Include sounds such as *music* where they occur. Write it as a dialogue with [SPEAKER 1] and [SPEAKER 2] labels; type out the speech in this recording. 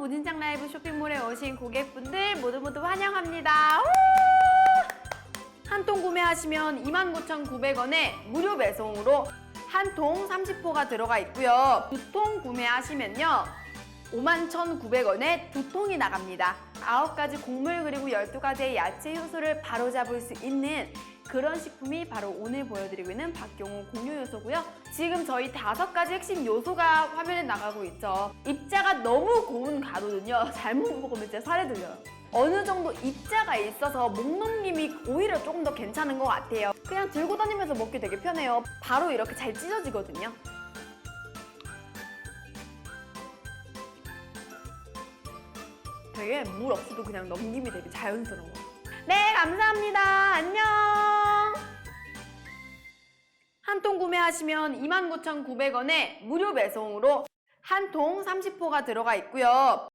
[SPEAKER 1] 무진장 라이브 쇼핑몰에 오신 고객분들 모두 모두 환영합니다. 한 통 구매하시면 29,900원에 무료 배송으로 한 통 30호가 들어가 있고요. 두 통 구매하시면요. 51,900원에 두 통이 나갑니다. 9가지 곡물 그리고 12가지의 야채 효소를 바로잡을 수 있는 그런 식품이 바로 오늘 보여드리고 있는 박경호 공유 요소고요. 지금 저희 다섯 가지 핵심 요소가 화면에 나가고 있죠. 입자가 너무 고운 가루는요. *laughs* 잘못 먹으면 진짜 살에 들려요. 어느 정도 입자가 있어서 목 넘김이 오히려 조금 더 괜찮은 것 같아요. 그냥 들고 다니면서 먹기 되게 편해요. 바로 이렇게 잘 찢어지거든요. 되게 물 없이도 그냥 넘김이 되게 자연스러워. 네, 감사합니다. 한 통 구매하시면 29,900원에 무료 배송으로 한 통 30호가 들어가 있고요.